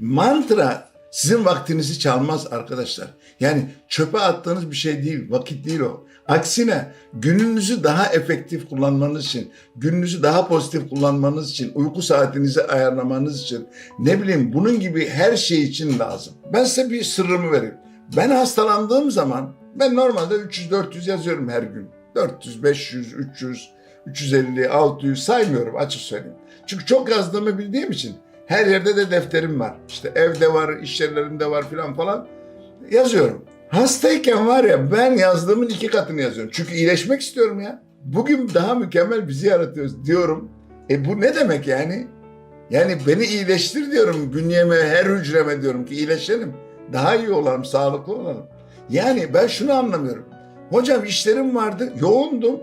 Mantra sizin vaktinizi çalmaz arkadaşlar. Yani çöpe attığınız bir şey değil, vakit değil o. Aksine gününüzü daha efektif kullanmanız için, gününüzü daha pozitif kullanmanız için, uyku saatinizi ayarlamanız için, ne bileyim bunun gibi her şey için lazım. Ben size bir sırrımı vereyim. Ben hastalandığım zaman ben normalde 300-400 yazıyorum her gün. 400, 500, 300, 350, 600 saymıyorum açık söyleyeyim. Çünkü çok yazdığımı bildiğim için her yerde de defterim var. İşte evde var, iş yerlerinde var filan falan yazıyorum. Hastayken var ya ben yazdığımın iki katını yazıyorum. Çünkü iyileşmek istiyorum ya. Bugün daha mükemmel bizi yaratıyoruz diyorum. E bu ne demek yani? Yani beni iyileştir diyorum bünyeme, her hücreme diyorum ki iyileşelim. Daha iyi olalım, sağlıklı olalım. Yani ben şunu anlamıyorum. Hocam işlerim vardı, yoğundum.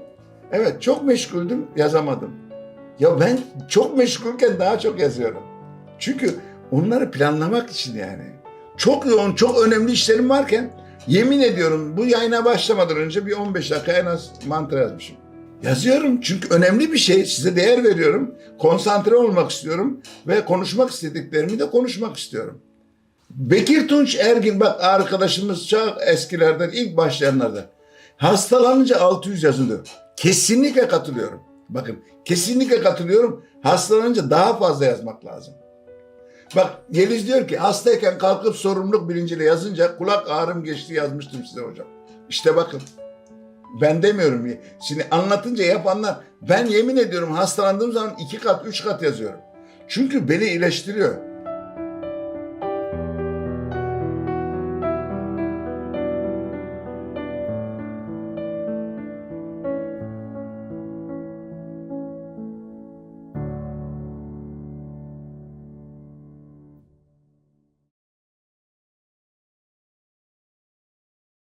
Evet çok meşguldüm, yazamadım. Ya ben çok meşgulken daha çok yazıyorum. Çünkü onları planlamak için yani. Çok yoğun, çok önemli işlerim varken yemin ediyorum bu yayına başlamadan önce bir 15 dakika en az mantra yazmışım. Yazıyorum çünkü önemli bir şey. Size değer veriyorum. Konsantre olmak istiyorum ve konuşmak istediklerimi de konuşmak istiyorum. Bekir Tunç Ergin bak arkadaşımız çok eskilerden ilk başlayanlardan. Hastalanınca 600 yazılıyor. Kesinlikle katılıyorum. Bakın kesinlikle katılıyorum. Hastalanınca daha fazla yazmak lazım. Bak Yeliz diyor ki hastayken kalkıp sorumluluk bilinciyle yazınca kulak ağrım geçti yazmıştım size hocam. İşte bakın ben demiyorum. Şimdi anlatınca yapanlar ben yemin ediyorum hastalandığım zaman iki kat üç kat yazıyorum. Çünkü beni iyileştiriyor.